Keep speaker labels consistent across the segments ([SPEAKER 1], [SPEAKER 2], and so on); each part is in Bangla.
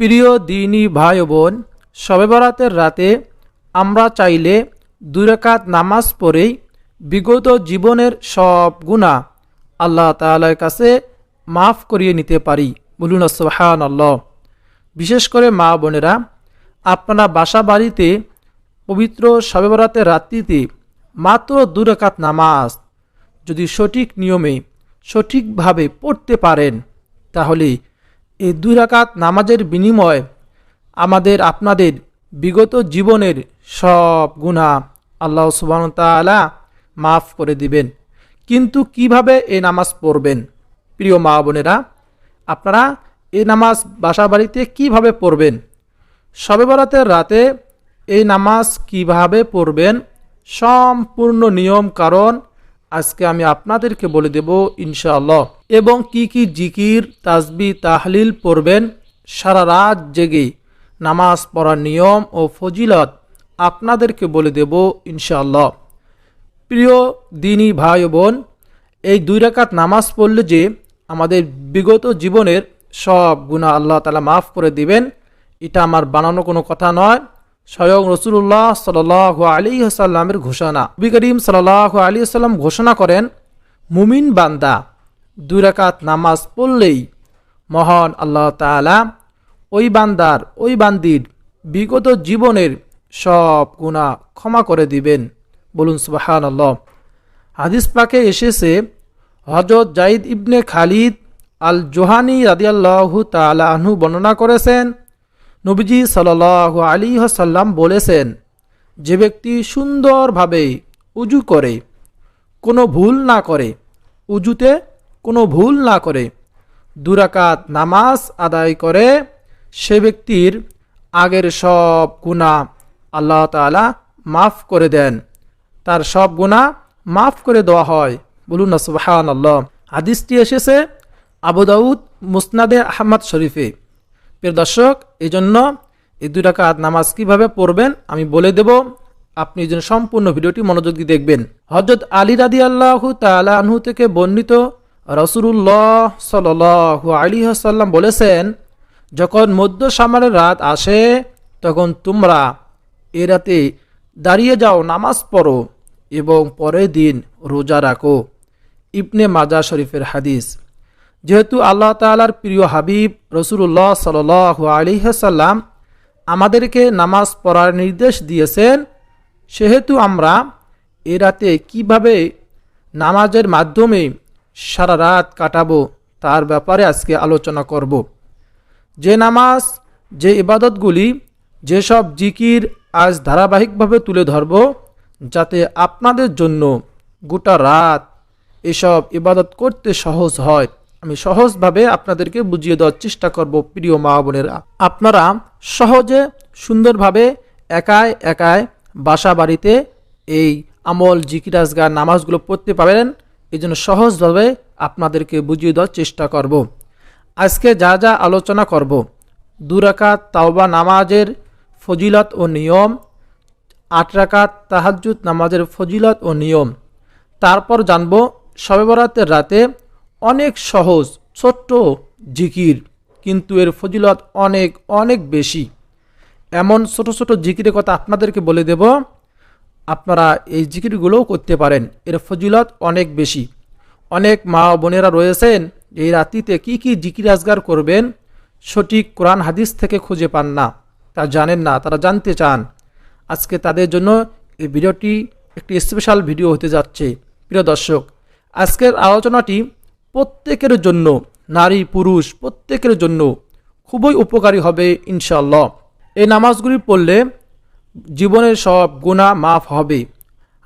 [SPEAKER 1] প্রিয় দিনী ভাই বোন, শবে বরাতের রাতে আমরা চাইলে দুই রাকাত নামাজ পড়েই বিগত জীবনের সব গুণা আল্লাহ তাআলার কাছে মাফ করিয়ে নিতে পারি। বলুন সুবহান আল্লাহ বিশেষ করে মা বোনেরা, আপনারা বাসা বাড়িতে পবিত্র শবে বরাতের রাত্রিতে মাত্র দু রাকাত নামাজ যদি সঠিক নিয়মে সঠিকভাবে পড়তে পারেন, তাহলে এই দুই রাকাত নামাজের বিনিময় আমাদের, আপনাদের বিগত জীবনের সব গুণা আল্লাহ সুবাহ তালা মাফ করে দিবেন। কিন্তু কীভাবে এই নামাজ পড়বেন? প্রিয় মা বোনেরা, আপনারা এই নামাজ বাসা বাড়িতে কীভাবে পড়বেন? শবে বরাতের রাতে এই নামাজ কীভাবে পড়বেন? সম্পূর্ণ নিয়ম কারণ আজকে আমি আপনাদেরকে বলে দেব ইনশাআল্লাহ। এবং কি কি জিকির তাজবি তাহলিল পড়বেন সারা রাত জেগে নামাজ পড়ার নিয়ম ও ফজিলত আপনাদেরকে বলে দেব ইনশাআল্লাহ। প্রিয় দিনী ভাই বোন, এই দুই রাকাত নামাজ পড়লে যে আমাদের বিগত জীবনের সব গুণা আল্লাহ তালা মাফ করে দিবেন, এটা আমার বানানো কোনো কথা নয়। স্বয়ং রসুল্লাহ সাল আলী আসাল্লামের ঘোষণা। নবী করিম সাল আলী আসাল্লাম ঘোষণা করেন, মুমিন বান্দা দুই রাকাত নামাজ পড়লেই মহান আল্লাহ তালা ওই বান্দার, ওই বান্দির বিগত জীবনের সব গুণা ক্ষমা করে দিবেন। বলুন সুবাহান আল্লাহ হাদিস পাকে এসেছে হজরত Zaid ibn Khalid al Juhani রাদিয়াল্লাহু তালা আনহু বর্ণনা করেছেন নবীজি সাল আলী সাল্লাম বলেছেন, যে ব্যক্তি সুন্দরভাবে উজু করে, কোনো ভুল না করে, উজুতে কোনো ভুল না করে, দুরাকাত নামাজ আদায় করে, সে ব্যক্তির আগের সব গুণা আল্লাহ তালা মাফ করে দেন। তার সব গুণা মাফ করে দেওয়া হয়। বলুন না সুবাহান আল্লাহ হাদিসটি এসেছে আবু দাউদ মুসনাদে আহমদ শরীফে। প্রিয় দর্শক এই জন্য এই দুই রাকাত নামাজ কীভাবে পড়বেন আমি বলে দেব। আপনি এই সম্পূর্ণ ভিডিওটি মনোযোগ দিয়ে দেখবেন। হজরত আলী রাদি আল্লাহ তালা আনহু থেকে বর্ণিত রসুল্লাহ সাল আলী সাল্লাম বলেছেন, যখন মধ্য সামারের রাত আসে, তখন তোমরা এ রাতে দাঁড়িয়ে যাও, নামাজ পড়ো এবং পরের দিন রোজা রাখো। ইবনে মাজা শরীফের হাদিস। যেহেতু আল্লাহ তালার প্রিয় হাবিব রসুল্লাহ সাল আলিহাসাল্লাম আমাদেরকে নামাজ পড়ার নির্দেশ দিয়েছেন, সেহেতু আমরা এ রাতে কীভাবে নামাজের মাধ্যমে সারা রাত কাটাবো তার ব্যাপারে আজকে আলোচনা করব। যে নামাজ, যে ইবাদতগুলি যেসব জিকির আজ ধারাবাহিকভাবে তুলে ধরব, যাতে আপনাদের জন্য গোটা রাত এসব ইবাদত করতে সহজ হয়। আমি সহজভাবে আপনাদেরকে বুঝিয়ে দেওয়ার চেষ্টা করব, প্রিয় মা বোনেরা। আপনারা সহজে, সুন্দরভাবে একায় একায় বাসা বাড়িতে এই আমল জিকিরাজগার নামাজগুলো পড়তে পারেন। এই জন্য সহজভাবে আপনাদেরকে বুঝিয়ে দেওয়ার চেষ্টা করব। আজকে যা যা আলোচনা করব দুরাকাত তাওবা নামাজের ফজিলত ও নিয়ম, আট রাকাত তাহাজুদ নামাজের ফজিলত ও নিয়ম। তারপর জানব শবে বরাতের রাতে অনেক সহজ, ছোট্ট জিকির, কিন্তু এর ফজিলত অনেক অনেক বেশি। এমন ছোট ছোট জিকিরের কথা আপনাদেরকে বলে দেব, আপনারা এই জিকিরগুলোও করতে পারেন। এর ফজিলত অনেক বেশি। অনেক মা বোনেরা রয়েছেন, এই রাতিতে কি কি জিকির আজগার করবেন, সঠিক কোরআন হাদিস থেকে খুঁজে পান না, তা জানেন না, তারা জানতে চান। আজকে তাদের জন্য এই ভিডিওটি একটি স্পেশাল ভিডিও হতে যাচ্ছে। প্রিয় দর্শক, আজকের আলোচনাটি প্রত্যেকের জন্য, নারী, পুরুষ, প্রত্যেকের জন্য খুবই উপকারী হবে ইনশাল্লাহ এই নামাজগুলি পড়লে জীবনের সব গুণা মাফ হবে,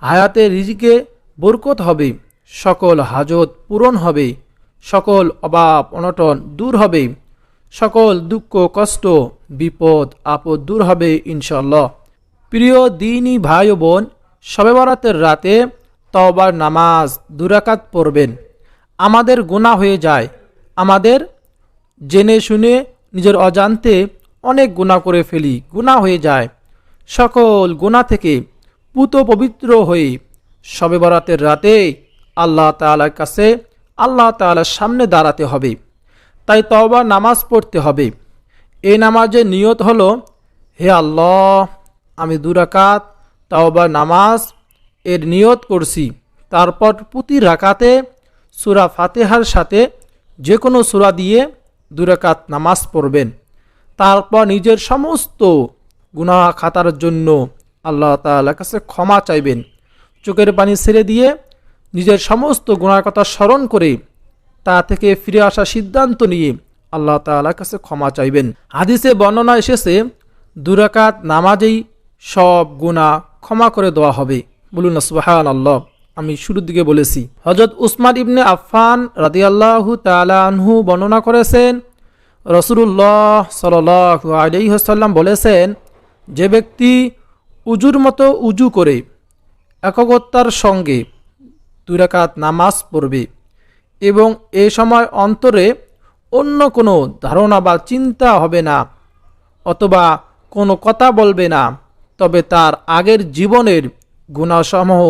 [SPEAKER 1] হায়াতে রিজিকে বরকত হবে, সকল হাজত পূরণ হবে, সকল অভাব অনটন দূর হবে, সকল দুঃখ, কষ্ট, বিপদ, আপদ দূর হবে ইনশাল্লাহ প্রিয় দিনই ভাই বোন, সবে বরাতের রাতে তওবার নামাজ দুরাকাত পড়বেন। আমাদের গোনা হয়ে যায়। আমাদের জেনে শুনে নিজের অজান্তে অনেক গুণা করে ফেলি গুণা হয়ে যায়। সকল গুণা থেকে পুত পবিত্র হয়ে সবে বরাতের রাতে আল্লাহ তালার কাছে আল্লাহ তালার সামনে দাঁড়াতে হবে। তাই তওবা, নামাজ পড়তে হবে। এই নামাজের নিয়ত হলো, হে আল্লাহ, আমি দুরাকাত তাও বা নামাজ এর নিয়ত করছি। তারপর প্রতি রাকাতে সুরা ফাতেহার সাথে যে কোনো সুরা দিয়ে দুরাকাত নামাজ পড়বেন। তারপর নিজের সমস্ত গুনাহ খাতার জন্য আল্লাহ তাআলার কাছে ক্ষমা চাইবেন। চোখের পানি ছেড়ে দিয়ে নিজের সমস্ত গুণার কথা স্মরণ করে তা থেকে ফিরে আসার সিদ্ধান্ত নিয়ে আল্লাহ তাআলার কাছে ক্ষমা চাইবেন। হাদিসে বর্ণনা এসেছে, দুরাকাত নামাজেই সব গুণা ক্ষমা করে দেওয়া হবে। বলুন সুবাহান আল্লাহ আমি শুরুর দিকে বলেছি। হজরত উসমান ইবনে আফফান রাদিয়াল্লাহু তাআলা আনহু বর্ণনা করেছেন রসুল্লাহ সাল আলিহাসাল্লাম বলেছেন, যে ব্যক্তি উজুর মতো উজু করে একগত্তার সঙ্গে দুরাকাত নামাজ পড়বে এবং এ সময় অন্তরে অন্য কোনো ধারণা বা চিন্তা হবে না অথবা কোনো কথা বলবে না, তবে তার আগের জীবনের গুণাসমূহ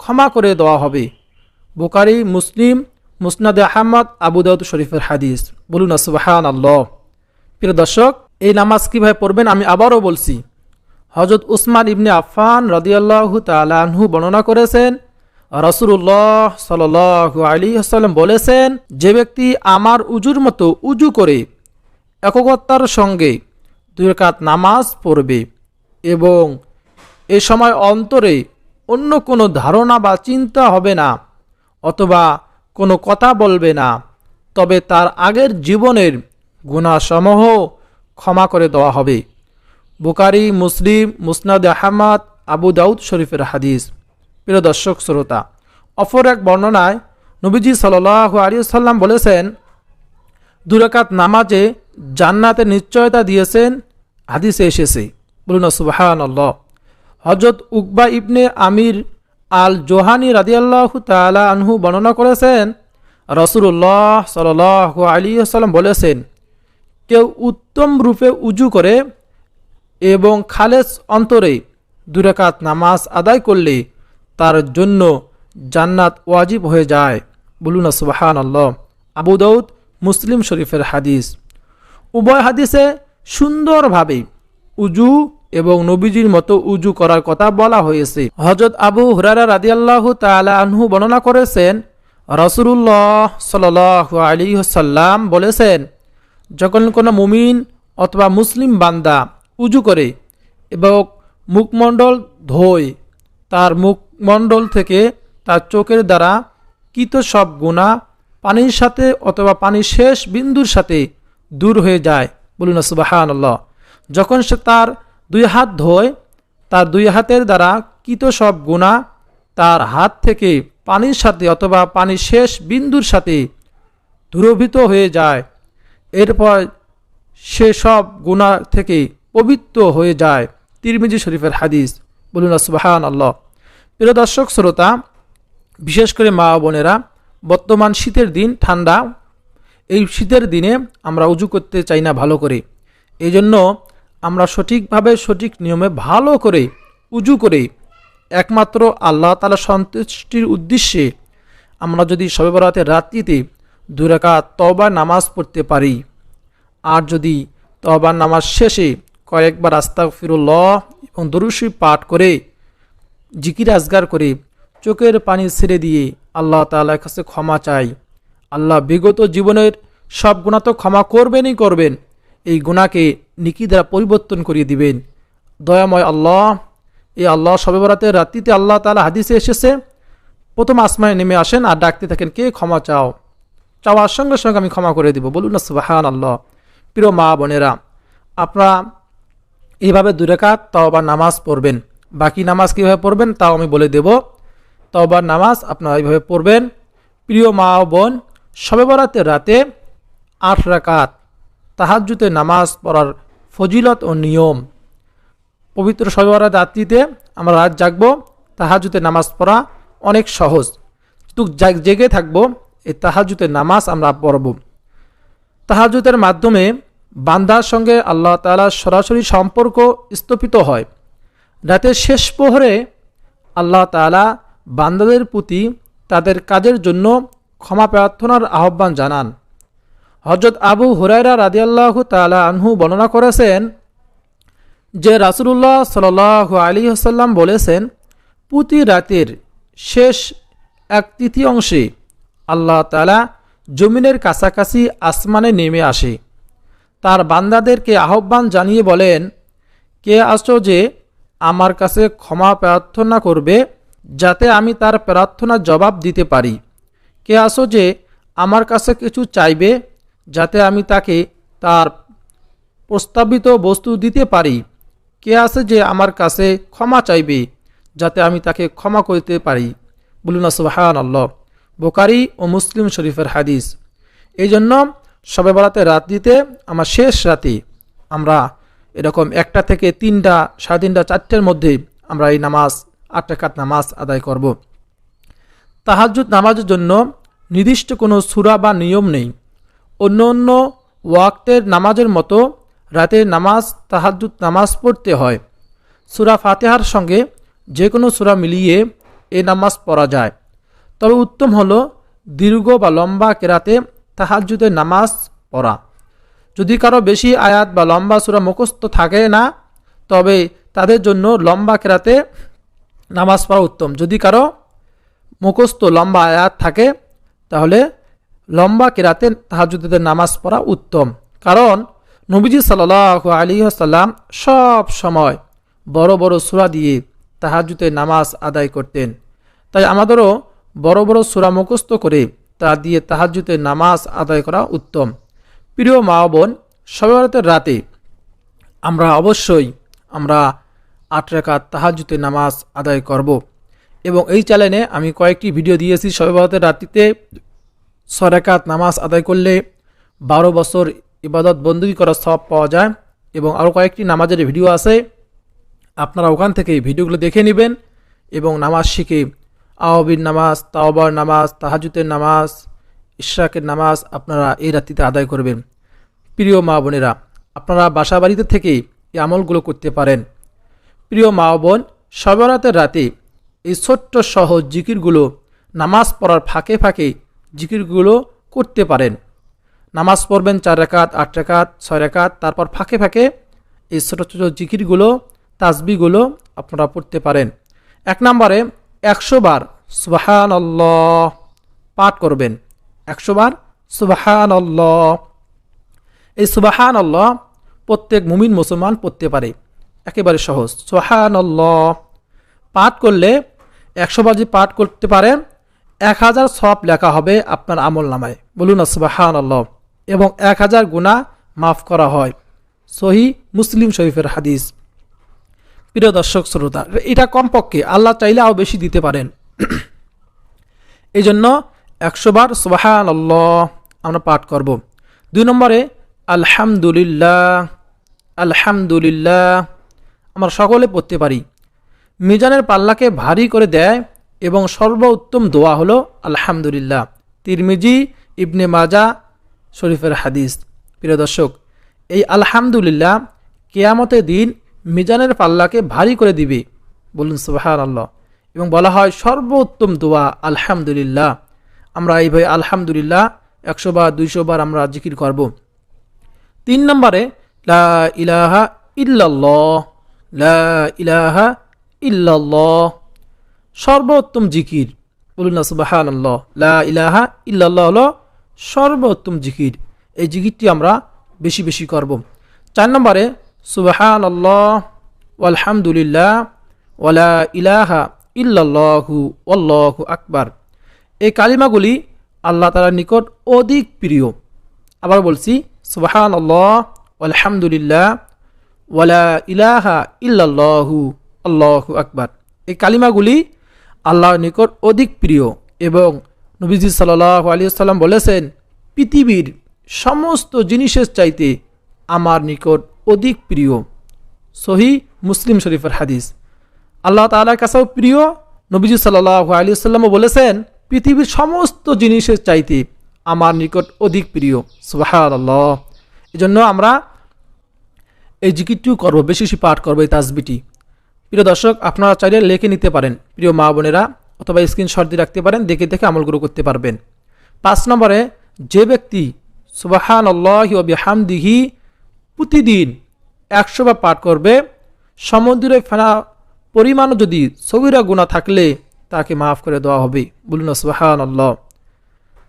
[SPEAKER 1] ক্ষমা করে দেওয়া হবে। বোকারি মুসলিম, মুসনাদে আহমদ আবুদাউদ শরীফের হাদিস। বলুন সুবাহান আল্লাহ প্রিয় দর্শক, এই নামাজ কীভাবে পড়বেন আমি আবারও বলছি। হজরত উসমান ইবনে আফফান রদিয়াল্লাহু তালাহু বর্ণনা করেছেন রসুল্লাহ সাল আলী আসাল্লাম বলেছেন, যে ব্যক্তি আমার উজুর মতো উজু করে একগত্তার সঙ্গে দুই রাকাত নামাজ পড়বে এবং এ সময় অন্তরে অন্য কোনো ধারণা বা চিন্তা হবে না, অথবা কোনো কথা বলবে না। তবে তার আগের জীবনের গুণাসমূহ ক্ষমা করে দেওয়া হবে। বুকারি মুসলিম, মুসনাদ আহমদ, আবু দাউদ শরীফের হাদিস। প্রিয় দর্শক, শ্রোতা, অপর এক বর্ণনায় নবীজি সাল আলী সাল্লাম বলেছেন দুরাকাত নামাজে জান্নাতে নিশ্চয়তা দিয়েছেন, হাদিসে এসেছে। বলুন সুবাহান আল্লাহ হজরত উকবা ইবনে আমির আল জোহানি রাদিয়াল্লাহ তালা আনহু বর্ণনা করেছেন রসুল্লাহ সাল আলী সাল্লাম বলেছেন, কেউ উত্তম রূপে উজু করে এবং খালেস অন্তরে দুরাকাত নামাজ আদায় করলে তার জন্য জান্নাত ওয়াজিব হয়ে যায়। বলুন সুবাহান আল্লাহ আবু দৌদ মুসলিম শরীফের হাদিস। উভয় হাদিসে সুন্দরভাবে উজু এবং নবীজির মতো উজু করার কথা বলা হয়েছে। হজরত আবু হুরারা রাদিয়াল্লাহ তালা আনহু বর্ণনা করেছেন রসুল্লাহ সাল আলী সাল্লাম বলেছেন, যখন কোনো মুমিন অথবা মুসলিম বান্দা উজু করে এবং মুখমণ্ডল ধোয়, তার মুখমণ্ডল থেকে তার চোখের দ্বারা কিত সব গুণা পানির সাথে অথবা পানির শেষ বিন্দুর সাথে দূর হয়ে যায়। বলুন সুবাহান যখন সে তার দুই হাত ধোয়, তার দুই হাতের দ্বারা কিত সব গুণা, তার হাত থেকে পানির সাথে অথবা পানির শেষ বিন্দুর সাথে দূরভূত হয়ে যায়। এরপর সে সব গুণা থেকে পবিত্র হয়ে যায়। তিরমিজি শরীফের হাদিস। বলুন সুবাহান আল্লাহ প্রিয় দর্শক, শ্রোতা, বিশেষ করে মা বোনেরা, বর্তমান শীতের দিন ঠান্ডা। এই শীতের দিনে আমরা উজু করতে চাই না ভালো করে। এই জন্য আমরা সঠিকভাবে সঠিক নিয়মে ভালো করে উজু করে। একমাত্র আল্লাহ তালা সন্তুষ্টির উদ্দেশ্যে আমরা যদি সবে বরাতের রাত্রিতে দুরাকা তবা নামাজ পড়তে পারি। আর যদি তবার নামাজ শেষে কয়েকবার আস্তা ফিরুল্লাহ এবং দরুশি পাঠ করে জিকির আজগার করে চোখের পানি ছেড়ে দিয়ে আল্লাহ তালার কাছে ক্ষমা চাই। আল্লাহ বিগত জীবনের সব গুণা তো ক্ষমা করবেনই করবেন। এই গুণাকে নিকি দ্বারা পরিবর্তন করিয়ে দিবেন। দয়াময় আল্লাহ এই আল্লাহ সবে বরাতের রাত্রিতে আল্লাহ তালা হাদিসে এসেছে, প্রথম আসমায় নেমে আসেন আর ডাকতে থাকেন, কে ক্ষমা চাও? চাওয়ার সঙ্গে সঙ্গে আমি ক্ষমা করে দিব। বলুন না সুবাহান আল্লাহ প্রিয় মা বোনেরা, আপনারা এইভাবে দুরেকাত তওবার নামাজ পড়বেন। বাকি নামাজ কীভাবে পড়বেন তাও আমি বলে দেব। তওবার নামাজ আপনারা এইভাবে পড়বেন। প্রিয় মা বোন সবে বরাতের রাতে আট রাকাত তাহাজুতে নামাজ পড়ার ফজিলত ও নিয়ম। পবিত্র বরাত রাত্রিতে আমরা রাত জাগব তাহাজুতে নামাজ পড়া অনেক সহজ। কিন্তু জেগে থাকব, এই তাহাজুতের নামাজ আমরা পড়ব। তাহাজুতের মাধ্যমে বান্দার সঙ্গে আল্লাহ তালার সরাসরি সম্পর্ক স্থাপিত হয়। রাতের শেষ প্রহরে আল্লাহ তালা বান্দাদের প্রতি তাদের কাজের জন্য ক্ষমা প্রার্থনার আহ্বান জানান। হজরত আবু হুরাইরা রাদিয়াল্লাহ তালা আনহু বর্ণনা করেছেন যে রাসুলুল্লাহ সাল আলী আসাল্লাম বলেছেন, প্রতি রাতের শেষ এক তৃতীয়াংশে আল্লাহ তালা জমিনের কাছাকাছি আসমানে নেমে আসে। তার বান্দাদেরকে আহ্বান জানিয়ে বলেন, কে আসো যে আমার কাছে ক্ষমা প্রার্থনা করবে যাতে আমি তার প্রার্থনার জবাব দিতে পারি। কে আসো যে আমার কাছে কিছু চাইবে যাতে আমি তাকে তার প্রস্তাবিত বস্তু দিতে পারি। কে আছে যে আমার কাছে ক্ষমা চাইবে, যাতে আমি তাকে ক্ষমা করতে পারি? বলুন সুবাহান আল্লাহ বোকারি ও মুসলিম শরীফের হাদিস। এই জন্য সবে রাত দিতে, আমার শেষ রাতে আমরা এরকম একটা থেকে তিনটা, সাড়ে তিনটা, চারটের মধ্যে আমরা এই নামাজ, আট টাকাত নামাজ আদায় করব। তাহাজুদ নামাজের জন্য নির্দিষ্ট কোনো সুরা বা নিয়ম নেই। অন্য অন্য ওয়াক্তের নামাজের মতো রাতে নামাজ তাহাজুদ নামাজ পড়তে হয়। সুরা ফাতেহার সঙ্গে যে কোনো সুরা মিলিয়ে এ নামাজ পড়া যায়। তবে উত্তম হল দীর্ঘ বা লম্বা কেরাতে তাহাজুদের নামাজ পড়া। যদি কারও বেশি আয়াত বা লম্বা সুরা মুখস্থ থাকে না, তবে তাদের জন্য লম্বা কেরাতে নামাজ পড়া উত্তম। যদি কারও মুখস্থ লম্বা আয়াত থাকে, তাহলে লম্বা কেরাতে তাহাজুদের নামাজ পড়া উত্তম। কারণ নবীজি সাল আলী আসাল্লাম সব সময় বড় বড় সুরা দিয়ে তাহাজুদের নামাজ আদায় করতেন। তাই আমাদেরও বড় বড় সুরা মুখস্থ করে তা দিয়ে তাহাজুদের নামাজ আদায় করা উত্তম। প্রিয় মা বোন সবেরাতের রাতে আমরা অবশ্যই আমরা আট রেখাত তাহাজুদের নামাজ আদায় করব। এবং এই চ্যানেলে আমি কয়েকটি ভিডিও দিয়েছি সবেরাতের রাত্রিতে। সরেকাত নামাজ আদায় করলে বারো বছর ইবাদত বন্দী করার সব পাওয়া যায় এবং আরও কয়েকটি নামাজের ভিডিও আছে। আপনারা ওখান থেকে ভিডিওগুলো দেখে নেবেন এবং নামাজ শিখে আওয়াবির নামাজ, তাওবার নামাজ তাহাজুতের নামাজ, ইশরাকের নামাজ আপনারা এই রাত্রিতে আদায় করবেন। প্রিয় মা বোনেরা, আপনারা বাসা বাড়িতে থেকে এই আমলগুলো করতে পারেন। প্রিয় মা বোন সবরাতের রাতে এই ছোট্ট সহজ জিকিরগুলো নামাজ পড়ার ফাঁকে ফাঁকে জিকিরগুলো করতে পারেন। নামাজ পড়বেন চার রেখাত আট রেখাত ছয় রেখাত তারপর ফাঁকে ফাঁকে এই ছোটো ছোটো জিকিরগুলো তাজবিগুলো আপনারা পড়তে পারেন। এক নম্বরে একশো বার সুবাহান পাঠ করবেন। একশো বার সুবাহান এই সুবাহান আল্লাহ প্রত্যেক মুমিন মুসলমান পড়তে পারে। একেবারে সহজ। সুবাহান পাঠ করলে একশো বার যদি পাঠ করতে পারেন এক হাজার সব লেখা হবে আপনার আমল নামায়। বলুন সুবাহান আল্লাহ এবং এক হাজার গুণা মাফ করা হয়। সহি মুসলিম শরীফের হাদিস। প্রিয় দর্শক, শ্রোতা, এটা কমপক্ষে আল্লাহ চাইলে আরও বেশি দিতে পারেন। এই জন্য একশো বার সুবাহান আল্লাহ আমরা পাঠ করব। দুই নম্বরে, আলহামদুলিল্লাহ আলহামদুলিল্লাহ। আমরা সকলে পড়তে পারি। মিজানের পাল্লাকে ভারী করে দেয় এবং সর্বোত্তম দোয়া হলো আলহামদুলিল্লাহ। তিরমিজি, ইবনে মাজা, শরীফের হাদিস। প্রিয় দর্শক, এই আলহামদুলিল্লাহ কেয়ামতের দিন মিজানের পাল্লাকে ভারী করে দিবে। বলুন সুবাহান আল্লাহ এবং বলা হয় সর্বোত্তম দোয়া, আলহামদুলিল্লাহ। আমরা এইভাবে আলহামদুলিল্লাহ একশো বার, দুইশো বার আমরা জিকির করব। তিন নম্বরে, লা ইলাহা ইল্লাল্লাহ, লা ইলাহা ইল্লাল্লাহ। সর্বোত্তম জিকির। বলুন না সুবাহান লা ইলাহা ইল্লাল্লাহ হলো সর্বোত্তম জিকির। এই জিকিরটি আমরা বেশি বেশি করব। চার নম্বরে সুবাহান আল্লাহ আলহামদুলিল্লাহ ওয়ালা ইলাহা ইল্লাল্লাহু আল্লাহু আকবার। এই কালিমাগুলি আল্লাহ তালার নিকট অধিক প্রিয়। আবার বলছি সুবাহান আল্লাহ আলহামদুলিল্লাহ ওয়ালা ইলাহা ইল্লাল্লাহু আল্লাহু আকবার। এই কালিমাগুলি আল্লাহর নিকট অধিক প্রিয় এবং নবীজি সাল্লাহ আলী সাল্লাম বলেছেন, পৃথিবীর সমস্ত জিনিসের চাইতে আমার নিকট অধিক প্রিয়। সহি মুসলিম শরীফের হাদিস। আল্লাহ তালার কাছেও প্রিয়। নবীজি সাল্লাহ আলী সাল্লামও বলেছেন, পৃথিবীর সমস্ত জিনিসের চাইতে আমার নিকট অধিক প্রিয়। সুবাহার আল্লাহ এই জন্য আমরা এই জিকিরটিও করব, বেশি বেশি পাঠ করব এই তাজবিটি। প্রিয় দর্শক, আপনারা চাইলে লেখে নিতে পারেন। প্রিয় মা বোনেরা, অথবা স্ক্রিনশট দিয়ে রাখতে পারেন, দেখে দেখে আমলগুলো করতে পারবেন। পাঁচ নম্বরে, যে ব্যক্তি সুবাহান আল্লাহ বিহামদিহি প্রতিদিন একশো বার পাঠ করবে, সমুদ্রে ফেনা পরিমাণও যদি সবিরা গুণা থাকলে তাকে মাফ করে দেওয়া হবে। বলুন সুবাহান আল্লাহ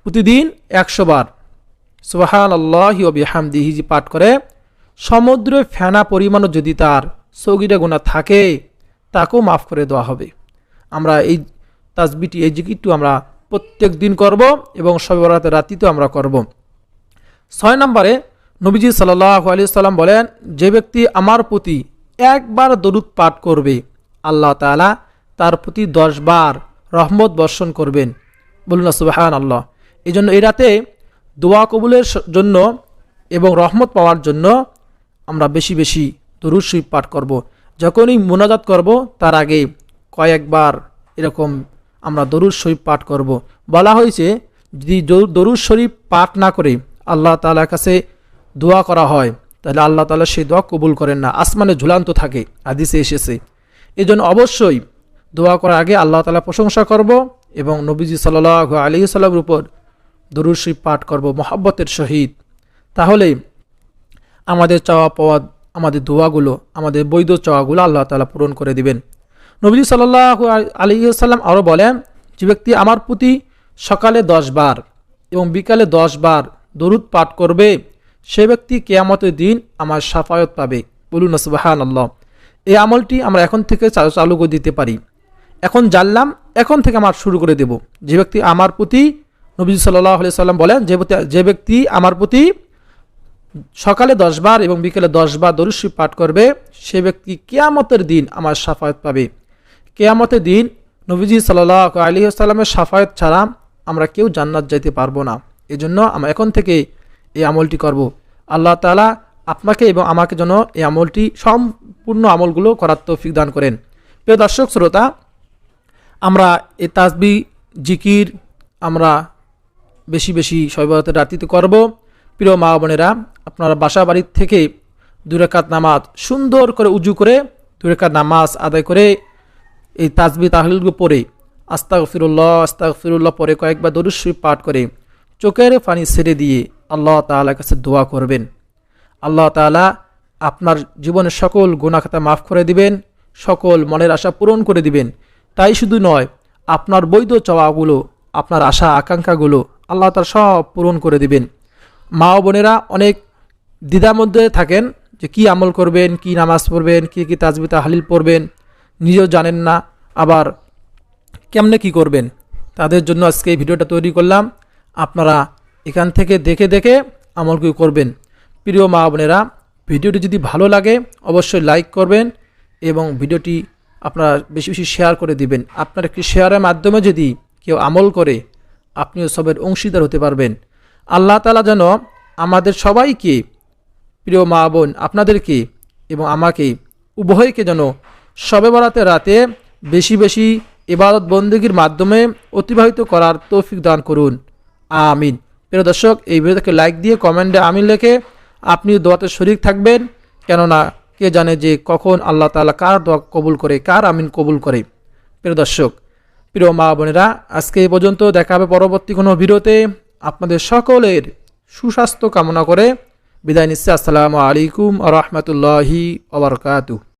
[SPEAKER 1] প্রতিদিন একশো বার সুবাহান আল্লাহ বিহামদিহি যে পাঠ করে, সমুদ্রে ফেনা পরিমাণও যদি তার সগিরা গুণা থাকে, তাকেও মাফ করে দেওয়া হবে। আমরা এই তাজবিটি, এই জিকিরটু আমরা প্রত্যেক দিন করব এবং সবেবরাতের রাতিতেও আমরা করব। ছয় নম্বরে নবীজি সাল্লাহ আলি সাল্লাম বলেন, যে ব্যক্তি আমার প্রতি একবার দরুদ পাঠ করবে, আল্লাহ তালা তার প্রতি দশ বার রহমত বর্ষণ করবেন। বলুন সুবাহান আল্লাহ এই জন্য এই রাতে দোয়া কবুলের জন্য এবং রহমত পাওয়ার জন্য আমরা বেশি বেশি দরুদ শরীফ পাঠ করব। যখনই মোনাজাত করব, তার আগে কয়েকবার এরকম আমরা দরুদ শরীফ পাঠ করব। বলা হয়েছে, যদি দরুদ শরীফ পাঠ না করে আল্লাহ তালার কাছে দোয়া করা হয়, তাহলে আল্লাহ তালা সেই দোয়া কবুল করেন না আসমানে ঝুলান্ত থাকে আদিসে এসেছে এই জন্য অবশ্যই দোয়া করার আগে আল্লাহ তালা প্রশংসা করব এবং নবীজি সাল্লাহ আলী সাল্লামের উপর দরুদ শরীফ পাঠ করব, মহাব্বতের সহিত তাহলে আমাদের চাওয়া পাওয়া আমাদের দোয়াগুলো, আমাদের বৈধ চাওয়াগুলো আল্লাহ তালা পূরণ করে দিবেন। নবীজি সাল্লাহ আলী সাল্লাম আরও বলেন, যে ব্যক্তি আমার প্রতি সকালে দশ বার এবং বিকালে দশ বার দরুদ পাঠ করবে, সে ব্যক্তি কেয়ামতের দিন আমার সাফায়ত পাবে। বলুন সুবাহান আল্লাহ এই আমলটি আমরা এখন থেকে চালু করে দিতে পারি। এখন জানলাম, এখন থেকে আমার শুরু করে দেব। যে ব্যক্তি আমার প্রতি, নবীজ সাল্লাহ সাল্লাম বলেন, যে যে ব্যক্তি আমার প্রতি সকালে দশ বার এবং বিকেলে দশ বার দরুশ্রী পাঠ করবে, সে ব্যক্তি কেয়ামতের দিন আমার সাফায়ত পাবে। কেয়ামতের দিন নবীজি সাল্লাহ আলী আসসালামের সাফায়ত ছাড়া আমরা কেউ জান্নাত যাইতে পারব না। এজন্য আমরা এখন থেকে এই আমলটি করব। আল্লাহ তালা আপনাকে এবং আমাকে যেন এই আমলটি সম্পূর্ণ আমলগুলো করার তৌফিক দান করেন। প্রিয় দর্শক, শ্রোতা, আমরা এই তাজবি জিকির আমরা বেশি বেশি শৈবরাতের রাত্রিতে করব। প্রিয় মা বোনেরা আপনারা বাসা বাড়ির থেকে দুরেকাত নামাজ, সুন্দর করে উজু করে দুরেকাত নামাজ আদায় করে এই তাজবি তাহলিলগুলো পড়ে আস্তাক ফিরুল্লাহ আস্তাক ফিরুল্লাহ পরে কয়েকবার দরুশ্রী পাঠ করে চোখের পানি ছেড়ে দিয়ে আল্লাহ তাআলার কাছে দোয়া করবেন। আল্লাহ তাআলা আপনার জীবনের সকল গুণাখাতা মাফ করে দিবেন, সকল মনের আশা পূরণ করে দিবেন। তাই শুধু নয়, আপনার বৈধ চাওয়াগুলো, আপনার আশা, আকাঙ্ক্ষাগুলো আল্লাহ তার সব পূরণ করে দিবেন। মা বোনেরা অনেক দ্বিধার মধ্যে থাকেন যে কি আমল করবেন, কি নামাজ পড়বেন, কি কি তাজবিতা হালিল পড়বেন, নিজেও জানেন না আবার কেমনে কি করবেন। তাদের জন্য আজকে এই ভিডিওটা তৈরি করলাম। আপনারা এখান থেকে দেখে দেখে আমলগুলো করবেন। প্রিয় মা বোনেরা, ভিডিওটি যদি ভালো লাগে অবশ্যই লাইক করবেন এবং ভিডিওটি আপনারা বেশি বেশি শেয়ার করে দিবেন। আপনার একটি শেয়ারের মাধ্যমে যদি কেউ আমল করে, আপনিও সবের অংশীদার হতে পারবেন। আল্লাহ তালা যেন আমাদের সবাইকে প্রিয় মা বোন, আপনাদেরকে এবং আমাকে উভয়কে যেন সবে বরাতে রাতে বেশি বেশি ইবাদত বন্দীগীর মাধ্যমে অতিবাহিত করার তৌফিক দান করুন। আমিন। প্রিয় দর্শক, এই ভিডিওটাকে লাইক দিয়ে কমেন্টে আমিন লেখে। আপনি দোয়াতে শরিক থাকবেন, কেননা কে জানে যে কখন আল্লাহ তাআলা কার দোয়া কবুল করে, কার আমিন কবুল করে। প্রিয় দর্শক, প্রিয় মা বোনেরা, আজকে এই পর্যন্ত দেখা হবে পরবর্তী কোনো ভিডিওতে। আপনাদের সকলের সুস্বাস্থ্য কামনা করে বিদায় নিচ্ছে আসসালামু আলাইকুম আ রহমতুল্লাহি ওবরকাতু